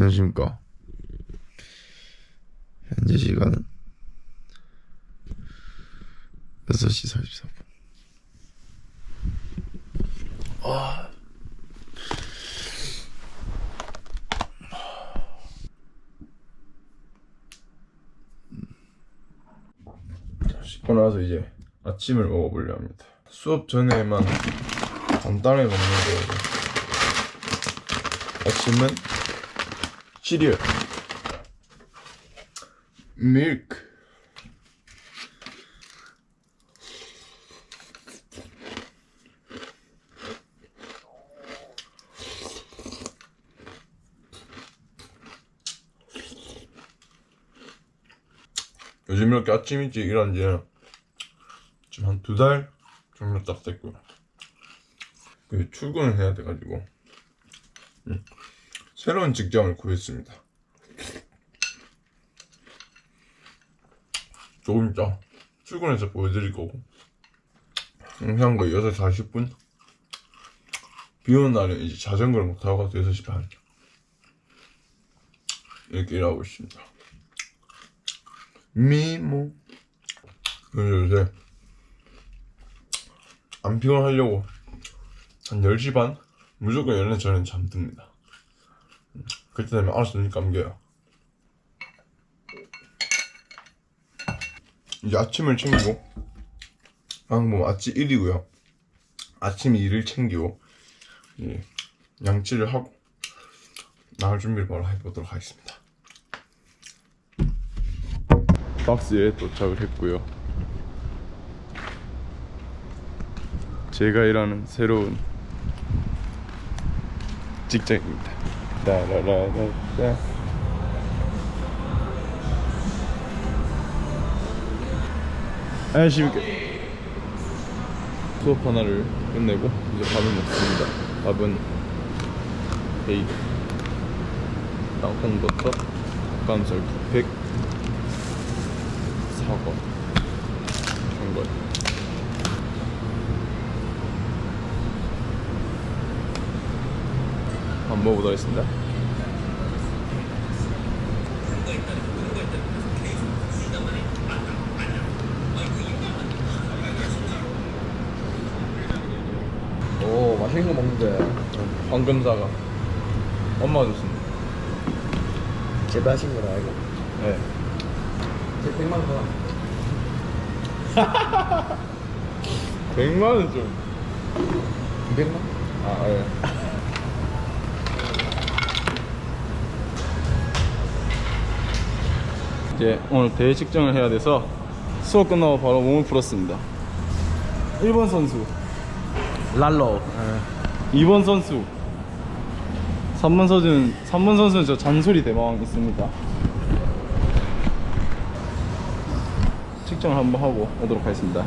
안녕하십니까. 현재 시간은 6시 44분. 자, 씻고 나서 이제 아침을 먹어보려 합니다. 수업 전에만 간단하게 먹는 거예요. 아침은 시리얼, 밀크, 요즘 이렇게 아침 일찍 일한 지는 지금 한 두 달 정도 딱 됐고요. 그 출근을 해야 돼가지고. 음, 새로운 직장을 구했습니다. 조금 이따 출근해서 보여드릴 거고. 영상 거의 6시 40분? 비 오는 날은 이제 자전거를 못 타고 가서 6시 반. 이렇게 일하고 있습니다. 미모. 그래서 요새 안 피곤하려고 한 10시 반? 무조건 연애 전엔 잠듭니다. 음, 그때 되면 알아서 눈이 감겨요 이제 아침을 챙기고 방금 보면 아침 1이고요 아침 2를 챙기고 이제 양치를 하고 나갈 준비를 바로 해보도록 하겠습니다 박스에 도착을 했고요. 제가 일하는 새로운 직장입니다. 따라라라따. 안녕하십니까. 수업 하나를 끝내고 이제 밥을 먹습니다. 밥은 베이글, 땅콩버터, 닭가슴살 2팩, 사과 전걸 밥 먹어보도록 하겠습니다 오 맛있는 거 먹는데. 황금사과. 엄마가 줬습니다. 재배하신 거라 이거. 네. 제 100만 원. 100만 원 좀. 200만? 아, 예. 이제 오늘 대회 측정을 해야 돼서 수업 끝나고 바로 몸을 풀었습니다. 1번 선수, 랄로 2번 선수, 3번 선수는 3번 선수는 저 잔소리 대망 있습니다. 측정을 한번 하고 오도록 하겠습니다.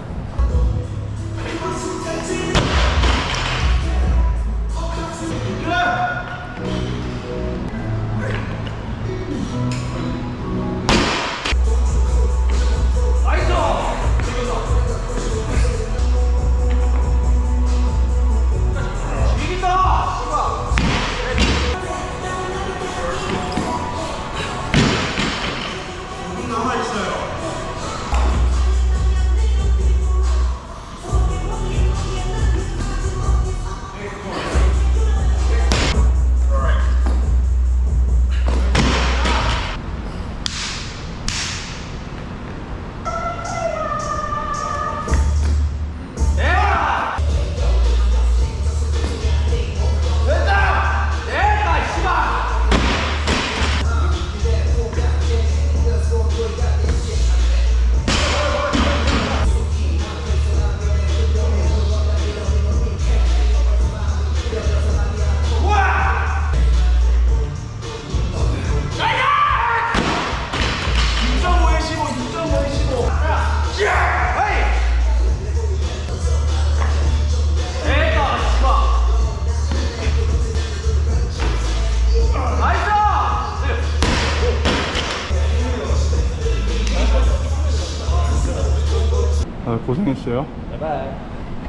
고생했어요.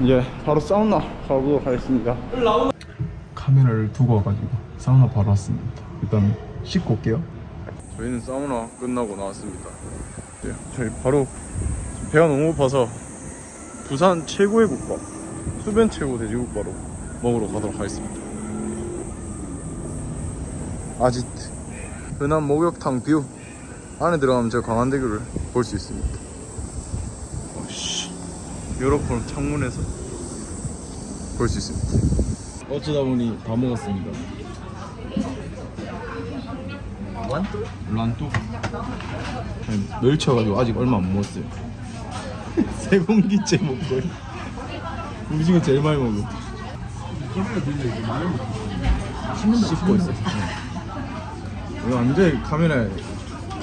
이제 바로 사우나 가보도록 하겠습니다. 카메라를 두고 와가지고 사우나 바로 왔습니다. 일단 씻고 올게요. 저희는 사우나 끝나고 나왔습니다. 네, 저희 바로 배가 너무 고파서 부산 최고의 국밥 수변 최고 돼지국밥으로 먹으러 가도록 하겠습니다. 아지트 흔한 목욕탕 뷰 안에 들어가면 저 강한대교를 볼 수 있습니다. 요렇게 창문에서 볼 수 있습니다. 어쩌다 보니 다 먹었습니다. 완뚜? 란뚜 멸치여가지고 아직 얼마 안 먹었어요. 세 공기째 먹고 우리 중에 제일 많이 먹어. 씹고 있어. 이거 완전 카메라에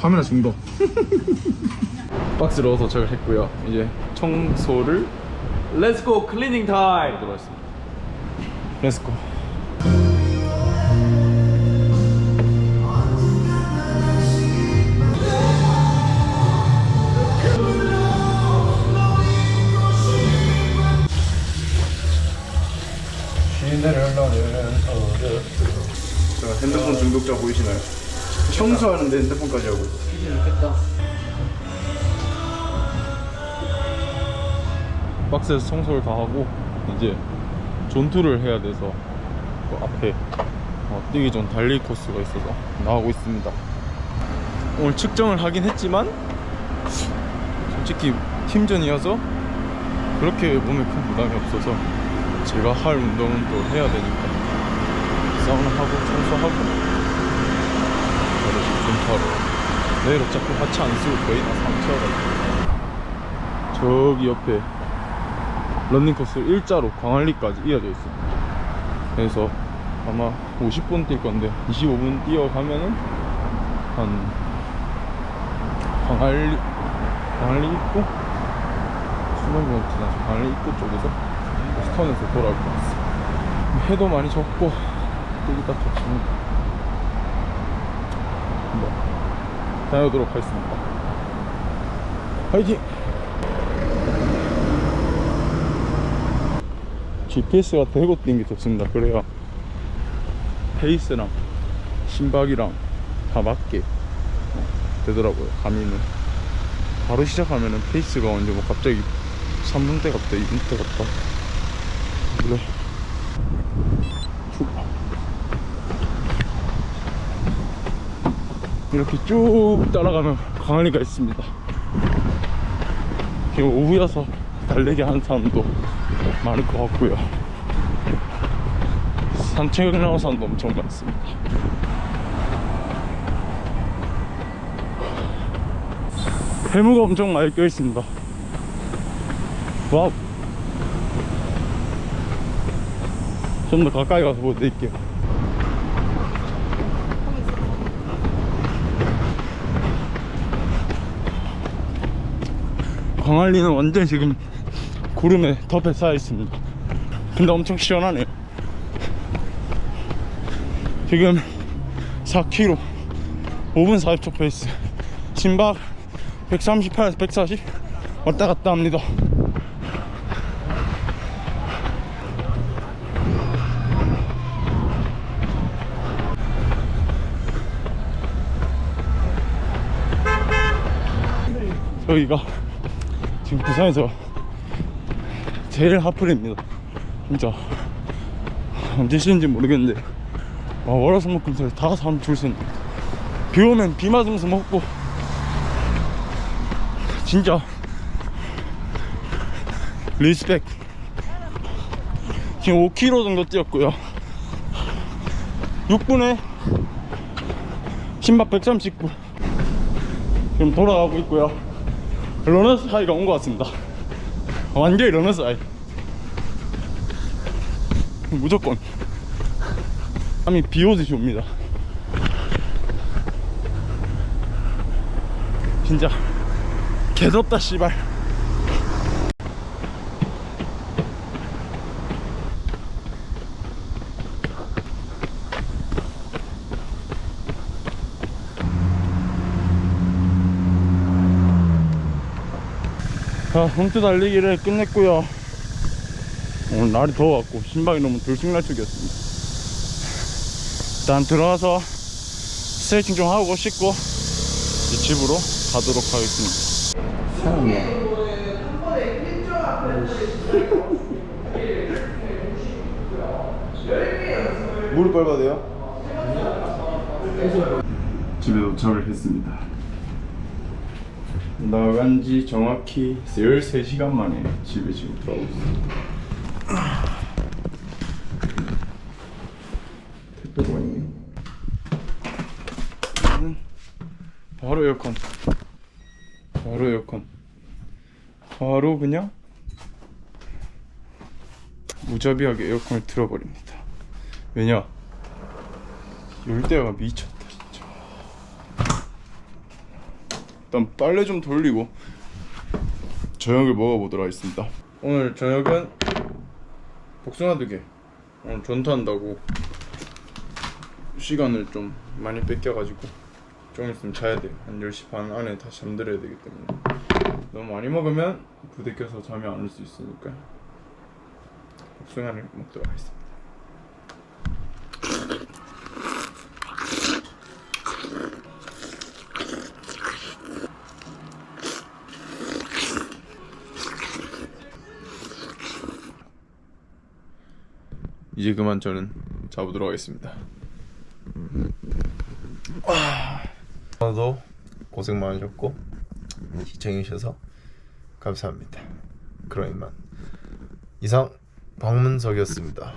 카메라 중독. 박스를 넣어서 저걸 했고요. 이제 청소를 Let's go cleaning time. 하도록 하겠습니다. 렛츠고. 자, 핸드폰 중독자 보이시나요? 청소하는데 핸드폰까지 하고 있어요. 박스에서 청소를 다 하고 이제 존투를 해야 돼서 그 앞에 어, 뛰기 전 달리 코스가 있어서 나가고 있습니다. 오늘 측정을 하긴 했지만 솔직히 팀전이어서 그렇게 몸에 큰 부담이 없어서 제가 할 운동은 또 해야 되니까 사우나 하고 청소하고 지금 존투하러 내일 어차피 하체 안 쓰고 거의 다 상체여가지고. 저기 옆에 런닝코스 일자로 광안리까지 이어져 있습니다. 그래서 아마 50분 뛸 건데 25분 뛰어가면은 한 광안리 광안리 입구? 수능면 지나서 광안리 입구 쪽에서 스턴에서 돌아올 것 같습니다. 해도 많이 졌고 뛰기가 좋습니다. 한번 다녀오도록 하겠습니다. 화이팅! GPS가 대고 뛴게 좋습니다. 그래야 페이스랑 심박이랑 다 맞게 어, 되더라고요. 가미는 바로 시작하면은 페이스가 언제 뭐 갑자기 3분 때 갔다 2분 때 갔다 그래 쭉. 이렇게 쭉 따라가면 강한리가 있습니다. 지금 오후여서 달리기 하는 사람도 많을 것 같고요. 산책을 나온 사람도 엄청 많습니다. 해무가 엄청 많이 껴 있습니다. 와우. 좀 더 가까이 가서 보여드릴게요. 광안리는 완전 지금 구름에 덮여 쌓여 있습니다. 근데 엄청 시원하네요. 지금 4km 5분 40초 페이스 심박 138에서 140 왔다 갔다 합니다. 저희가 지금 부산에서 제일 핫플입니다. 진짜. 언제 쉬는지 모르겠는데. 와, 월화수목금토일 다 사람 줄서 있는 비 오면 비 맞으면서 먹고. 진짜. 리스펙. 지금 5km 정도 뛰었고요. 6분에 심박 139 지금 돌아가고 있고요 러너스 하이가 온 것 같습니다. 완전히 러너스 하이 무조건. 밤이 비 오듯이 옵니다. 진짜. 개덥다 씨발 홈트 달리기를 끝냈고요 오늘 날이 더워갖고 신박이 너무 들쑥날쑥이었습니다 일단 들어가서 스트레칭 좀 하고 씻고 이제 집으로 가도록 하겠습니다. 사람이야. 물을 빨아야 돼요? 집에 도착을 했습니다. 나간 지 정확히 13시간 만에 집에 지금 있습니다. 택배가 있네. 음, 바로 에어컨. 바로 에어컨. 바로 그냥 무자비하게 에어컨을 틀어버립니다. 왜냐? 열대야가 미쳤다 진짜. 일단 빨래 좀 돌리고 저녁을 먹어보도록 하겠습니다. 오늘 저녁은 복숭아 두개. 오늘 전투한다고 시간을 좀 많이 뺏겨가지고 좀 있으면 자야 돼요. 한 10시 반 안에 다시 잠들어야 되기 때문에 너무 많이 먹으면 부대 껴서 잠이 안 올 수 있으니까 복숭아를 먹도록 하겠습니다. 이제 그만 저는 자보도록 하겠습니다. 오늘도 고생 많으셨고 시청해주셔서 감사합니다. 그럼 이만 이상 박문석이었습니다.